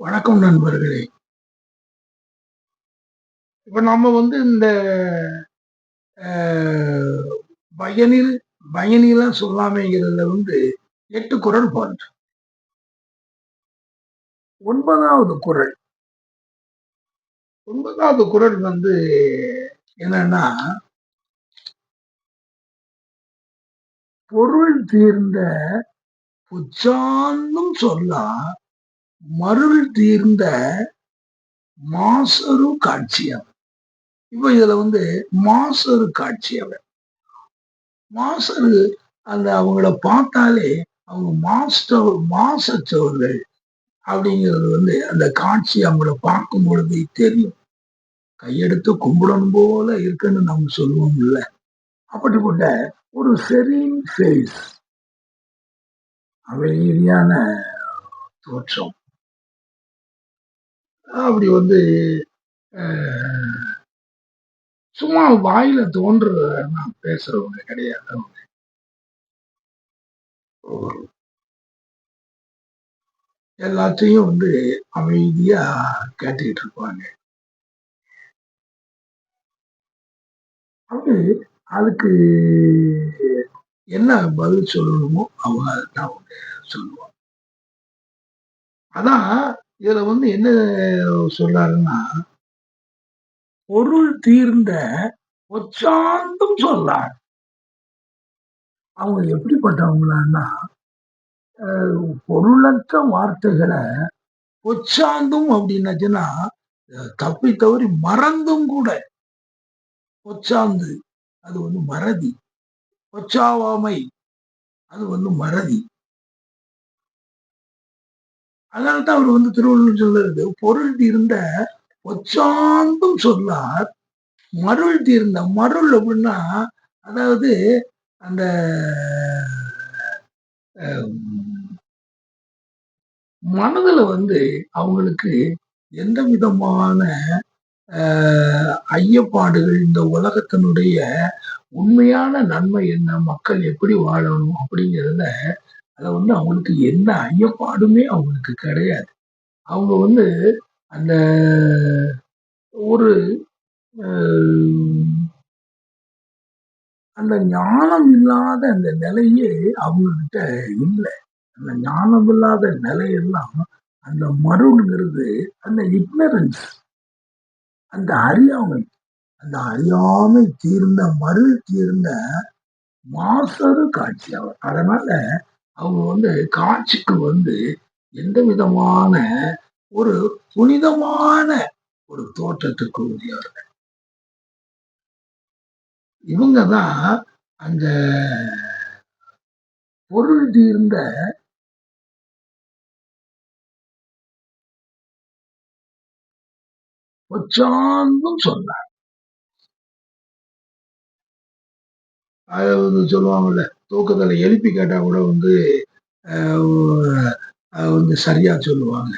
வணக்கம் நண்பர்களே. இப்ப நம்ம வந்து இந்த பயனில் பயனிலாம் சொல்லாமைங்கிறதுல வந்து எட்டு குரல் பார்த்தோம் ஒன்பதாவது குரல். ஒன்பதாவது குரல் வந்து என்னன்னா பொருள் தீர்ந்த புச்சாந்தும் சொல்லா மருள் தீர்ந்த மாசரு காட்சியவன் இப்ப இதுல வந்து மாசரு காட்சியவன் மாசரு அந்த அவங்கள பார்த்தாலே அவங்க மாஸ்டர் மாசச்சவர்கள் அப்படிங்கிறது வந்து அந்த காட்சி அவங்கள பார்க்கும் பொழுது தெரியும். கையெடுத்து கும்பிடணும் போல இருக்குன்னு நம்ம சொல்லுவோம் இல்ல அப்படிப்பட்ட ஒரு செரீன் ஃபேஸ் அமைதியான தோற்றம். அப்படி வந்து சும்மா வாயில தோன்ற பேசுறவங்க கிடையாது. அவங்க எல்லாத்தையும் வந்து அமைதியா கேட்டுக்கிட்டு இருப்பாங்க. அப்படி அதுக்கு என்ன பதில் சொல்லணுமோ அவங்க அதுதான் அவங்க சொல்லுவாங்க. அதான் இதுல வந்து என்ன சொல்றாருன்னா பொருள் தீர்ந்த உச்சாந்தும் சொல்றார். அவங்க எப்படிப்பட்டவங்களான்னா பொருளற்ற வார்த்தைகளை ஒச்சாந்தும் அப்படின்னாச்சுன்னா தப்பி தவறி மறந்தும் கூட. ஒச்சாந்து அது வந்து மறதி. பொச்சாவாமை அது வந்து மறதி. அதனால தான் அவர் வந்து திருவள்ளுவர் சொல்றது பொருள் தீர்ந்த ஒச்சாந்தும் சொல்லார் மருள் தீர்ந்த மருள் அப்படின்னா அதாவது அந்த மனதில் மனதுல வந்து அவங்களுக்கு எந்த விதமான ஐயப்பாடுகள் இந்த உலகத்தினுடைய உண்மையான நன்மை என்ன மக்கள் எப்படி வாழணும் அப்படிங்கிறத அதை வந்து அவங்களுக்கு எந்த ஐயப்பாடுமே அவங்களுக்கு கிடையாது. அவங்க வந்து அந்த ஒரு அந்த ஞானம் இல்லாத அந்த நிலையே அவங்க கிட்ட இல்லை. அந்த ஞானம் இல்லாத நிலையெல்லாம் அந்த மருள்ங்கிறது அந்த இக்னரன்ஸ் அந்த அறியாமை அந்த அறியாமை தீர்ந்த மருள் தீர்ந்த மாசரு காட்சி. அவர் அதனால அவங்க வந்து காட்சிக்கு வந்து எந்த விதமான ஒரு புனிதமான ஒரு தோற்றத்துக்கு உரியவர்கள். இவங்க தான் அந்த பொருள் தீர்ந்த பொச்சாந்தும் சொன்னார். அதாவது வந்து சொல்லுவாங்கல்ல தூக்கத்தில் எழுப்பி கேட்டா கூட வந்து வந்து சரியா சொல்லுவாங்க.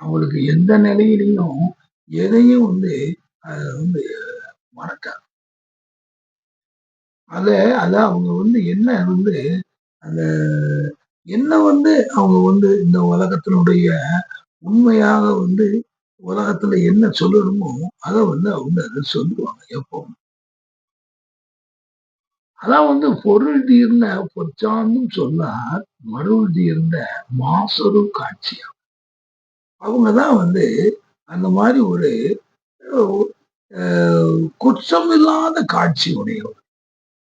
அவங்களுக்கு எந்த நிலையிலையும் எதையும் வந்து வந்து மறக்காது. அத அத அவங்க வந்து என்ன வந்து அந்த என்ன வந்து அவங்க வந்து இந்த உலகத்தினுடைய உண்மையாக வந்து உலகத்துல என்ன சொல்லணுமோ அதை வந்து அவங்க அதை சொல்லுவாங்க எப்பவும். அதான் வந்து பொருள் தீர்ந்த பொச்சான்னு சொல்லார் மருள் தீர்ந்த மாசரு காட்சியா? அவங்கதான் வந்து அந்த மாதிரி ஒரு குற்றம் இல்லாத காட்சி உடையவர்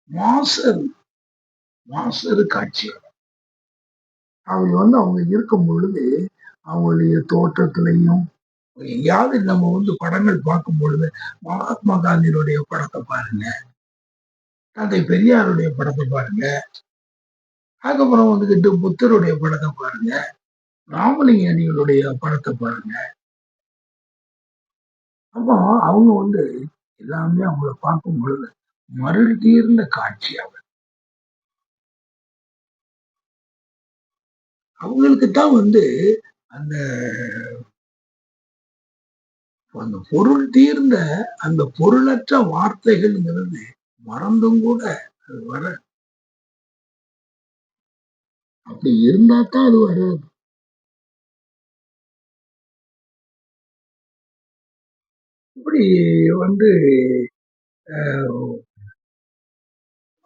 மாசர் மாசரு காட்சி அவங்க வந்து அவங்க இருக்கும் பொழுது அவங்களுடைய தோற்றத்திலையும் எங்கேயாவது நம்ம வந்து படங்கள் பார்க்கும் பொழுது மகாத்மா காந்தியினுடைய படத்தை பாருங்க. தந்தை பெரியாருடைய படத்தை பாருங்க. அதுக்கப்புறம் வந்துகிட்டு புத்தருடைய படத்தை பாருங்க. ராமலிங்க அணிகளுடைய படத்தை பாருங்க. அப்போ அவங்க வந்து எல்லாமே அவங்கள பார்க்கும் பொழுது மருள் தீர்ந்த காட்சி அவர். அவங்களுக்கு தான் வந்து அந்த அந்த பொருள் தீர்ந்த அந்த பொருளற்ற வார்த்தைகள்ங்கிறது மறந்தும் கூட அது வர. அப்படி இருந்தா தான் அது வராது இப்படி வந்து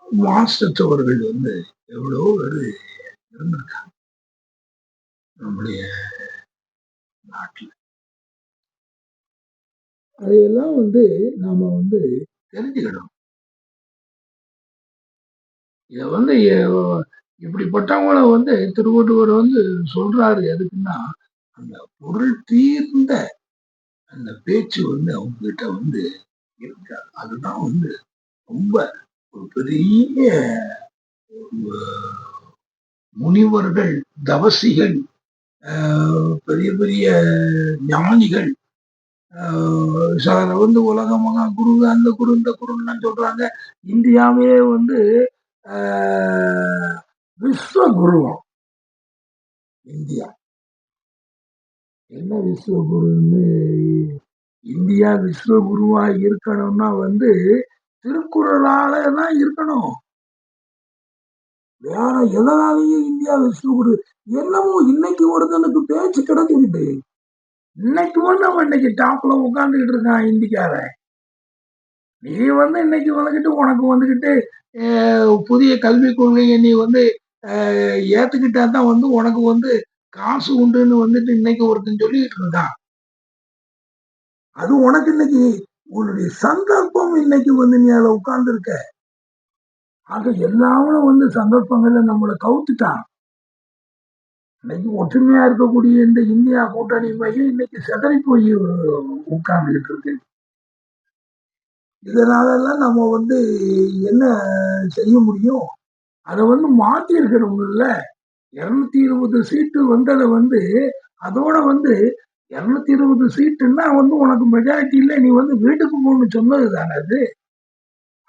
மாஸ்டற்றவர்கள் வந்து எவ்வளோ பேர் இருந்திருக்காங்க நம்முடைய நாட்டில். அதையெல்லாம் வந்து நாம வந்து தெரிஞ்சுக்கணும். இதை வந்து இப்படிப்பட்டவங்கள வந்து திருவள்ளுவர் வந்து சொல்றாரு எதுக்குன்னா அந்த பொருள் தீர்ந்த அந்த பேச்சு வந்து அவங்க கிட்ட வந்து இருக்காது அதுதான் வந்து ரொம்ப ஒரு பெரிய முனிவர்கள் தவசிகள் பெரிய பெரிய ஞானிகள் சிலர் வந்து உலகமாக குரு அந்த குரு இந்த குருன்னு சொல்றாங்க. இந்தியாவே வந்து விஸ்வகுருவம் இந்தியா. என்ன விஸ்வகுருன்னு? இந்தியா விஸ்வகுருவா இருக்கணும்னா வந்து திருக்குறளால தான் இருக்கணும். வேற எதனாலையும் இந்தியா விஸ்வகுரு? என்னமோ இன்னைக்கு ஒருத்தனுக்கு பேச்சு கிடைச்சுக்கிட்டு இன்னைக்கு ஒன்று அவன் இன்னைக்கு டாப்ல உட்காந்துக்கிட்டு இருக்கான் இந்திக்காரன். நீ வந்து இன்னைக்கு வந்துக்கிட்டு உனக்கு வந்துக்கிட்டு புதிய கல்விக் கொள்கையை நீ வந்து ஏத்துக்கிட்டா தான் வந்து உனக்கு வந்து காசு உண்டுன்னு வந்துட்டு இன்னைக்கு ஒருத்தன் சொல்லிட்டு இருந்தான். அது உனக்கு இன்னைக்கு உன்னுடைய சந்தர்ப்பம் இன்னைக்கு வந்து நீ அதை உட்கார்ந்துருக்க. ஆக எல்லாமே வந்து சந்தர்ப்பங்கள்ல நம்மளை கவுத்துட்டான். இன்னைக்கு ஒற்றுமையா இருக்கக்கூடிய இந்த இந்தியா கூட்டணி மையம் இன்னைக்கு செதறி போய் உட்கார்ந்துகிட்டு இருக்கு. இதனாலெல்லாம் நம்ம வந்து என்ன செய்ய முடியும்? அதை வந்து மாற்றி இருக்கணும்ல இரநூத்தி இருபது சீட்டு வந்ததை வந்து அதோட வந்து இரநூத்தி இருபது சீட்டுன்னா வந்து உனக்கு மெஜாரிட்டி இல்லை நீ வந்து வீட்டுக்கு போகணும்னு சொன்னது தானே அது.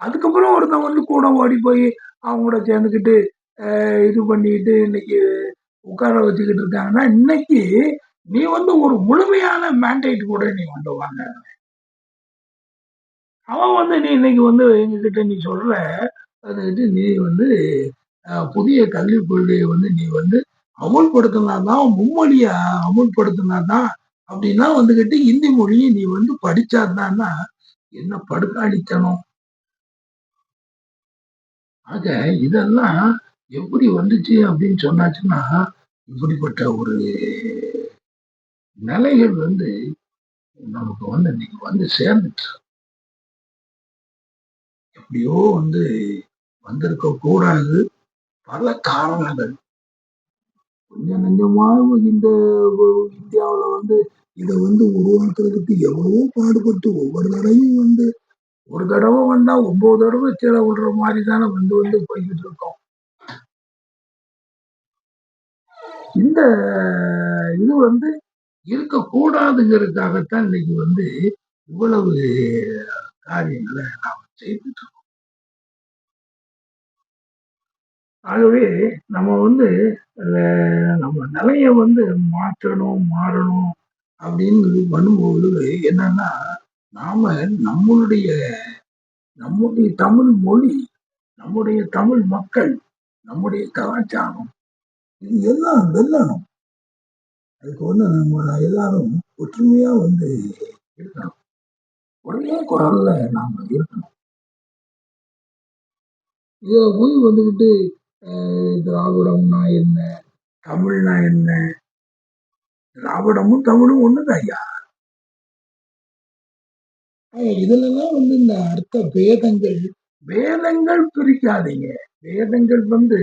அதுக்கப்புறம் ஒருத்தன் வந்து கூட ஓடி போய் அவங்களோட சேர்ந்துக்கிட்டு இது பண்ணிக்கிட்டு இன்னைக்கு உட்கார வச்சுக்கிட்டு இருக்காங்கன்னா இன்னைக்கு நீ வந்து ஒரு முழுமையான மேண்டேட் கூட நீ கொண்டு வாங்க. அவன் வந்து நீ இன்னைக்கு வந்து எங்ககிட்ட நீ சொல்ற அதுக்கிட்ட நீ வந்து புதிய கல்விக் கொள்கையை வந்து நீ வந்து அமுல்படுத்தினா தான் மும்மொழிய அமுல்படுத்தினா தான் அப்படின்னா வந்துகிட்டு இந்தி மொழியை நீ வந்து படிச்சாதான்னா என்ன படுக்காடித்தனம் ஆக இதெல்லாம் எப்படி வந்துச்சு அப்படின்னு சொன்னாச்சுன்னா இப்படிப்பட்ட ஒரு நிலைகள் வந்து நமக்கு வந்து இன்னைக்கு வந்து சேர்ந்துச்சு. எப்படியோ வந்து வந்திருக்க கூடாது. பல காரணங்கள். கொஞ்சம் நெஞ்சமாக இந்த இந்தியாவில் வந்து இதை வந்து உருவாக்குறதுக்கு எவ்வளவோ பாடுபட்டு ஒவ்வொரு தடவையும் வந்து ஒரு தடவை வந்தா ஒன்பது தடவை கீழே விடுற மாதிரி தானே வந்து வந்து போய்கிட்டு இருக்கோம். இந்த இது வந்து இருக்கக்கூடாதுங்கிறதுக்காகத்தான் இன்னைக்கு வந்து இவ்வளவு காரியங்களை நாம் செய்துட்டு இருக்கோம். ஆகவே நம்ம வந்து நம்ம நிலைய வந்து மாற்றணும் மாறணும் அப்படின்னு பண்ணும்போது என்னன்னா நாம நம்மளுடைய நம்முடைய தமிழ் மொழி நம்முடைய தமிழ் மக்கள் நம்முடைய கலாச்சாரம் இது எல்லாம் வெல்லணும். அதுக்கு வந்து நம்ம எல்லாரும் ஒற்றுமையா வந்து இருக்கணும். ஒரே குரல்ல நாம இருக்கணும். இதை போய் வந்துக்கிட்டு திராவிடம்னா என்ன? தமிழ்னா என்ன? திராவிடமும் தமிழும் ஒண்ணுதான் ஐயா. இதுலதான் வந்து இந்த அர்த்த பேதங்கள் வேதங்கள் பிரிக்காதீங்க. வேதங்கள் வந்து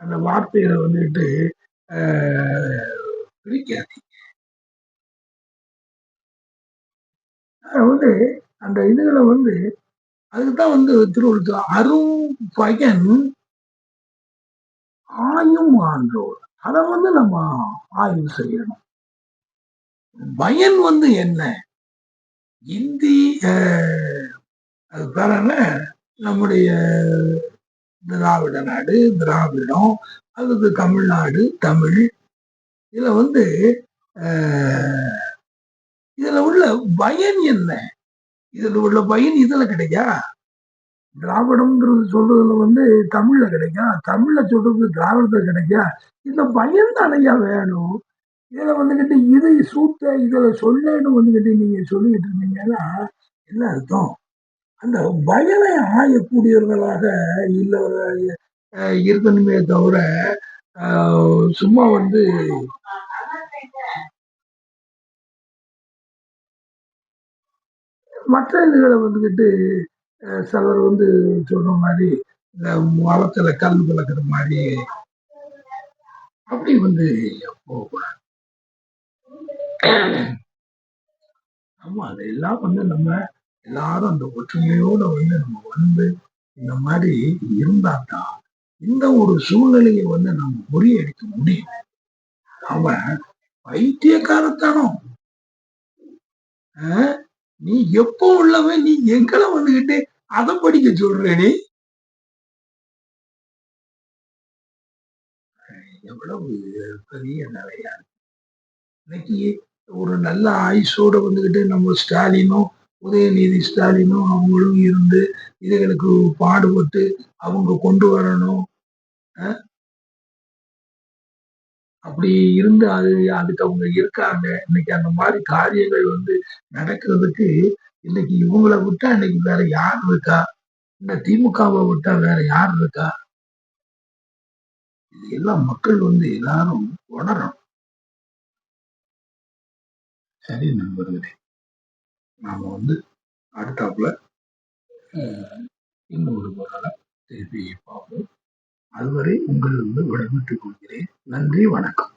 அந்த வார்த்தைகளை வந்துட்டு பிரிக்காதீங்க. வந்து அந்த இதுகளை வந்து அதுக்குதான் வந்து திருவள்ளுவர் அரும் பையன் ஆயும் ஆன்றோர் அதை வந்து நம்ம ஆய்வு செய்யணும். பயன் வந்து என்ன? இந்தி அது என்ன? நம்முடைய திராவிட நாடு திராவிடம் அல்லது தமிழ்நாடு தமிழ் இதில் வந்து இதில் உள்ள பயன் என்ன? இதில் உள்ள பயன் இதில் கிடைக்கா? திராவிடம்ன்றது சொல்றதுல வந்து தமிழ்ல கிடைக்கும் தமிழ்ல சொல்றது திராவிடத்துல கிடைக்கா? இந்த பயன் வேணும். இதுல வந்துகிட்டு இதை சூத்த இதுல சொல்லேன்னு வந்துகிட்டு நீங்க சொல்லிக்கிட்டு இருந்தீங்கன்னா என்ன அர்த்தம்? அந்த பயனை ஆயக்கூடியவர்களாக இல்ல இருக்கணுமே தவிர சும்மா வந்து மற்ற இதுகளை வந்துகிட்டு சிலர் வந்து சொல்ற மாதிரி இந்த மரத்துல கல் விளக்குற மாதிரி. அப்படி வந்து போகக்கூடாது ஆமா அதெல்லாம் வந்து நம்ம எல்லாரும் அந்த ஒற்றுமையோட வந்து நம்ம வந்து இந்த மாதிரி இருந்தா தான் இந்த ஒரு சூழ்நிலையை வந்து நம்ம முறியடிக்க முடியும். அவன் பைத்தியக்காரத்தனம். ஆஹ், நீ எப்போ உள்ளவன் நீ எங்களை வந்துகிட்டு அதை படிக்க சொல்ற நீ? எவ்வளவு பெரிய நிலையா இன்னைக்கு ஒரு நல்ல ஆயுஷோட வந்துகிட்டு நம்ம ஸ்டாலினும் உதயநிதி ஸ்டாலினும் அவங்களும் இருந்து இதுகளுக்கு பாடுபட்டு அவங்க கொண்டு வரணும். அஹ், அப்படி இருந்து அது அதுக்கு அவங்க இருக்காங்க. இன்னைக்கு அந்த மாதிரி காரியங்கள் வந்து நடக்கிறதுக்கு இன்னைக்கு இவங்கள விட்டா இன்னைக்கு வேற யார் இருக்கா? இந்த திமுகவை விட்டா வேற யார் இருக்கா? இது எல்லாம் மக்கள் வந்து எல்லாரும் உணரணும். சரி நண்பர்களே நாம வந்து அடுத்தாப்புல இன்னொரு முறை திருப்பி பார்ப்போம். அதுவரை உங்களிருந்து விடைபெற்றுக் கொள்கிறேன். நன்றி வணக்கம்.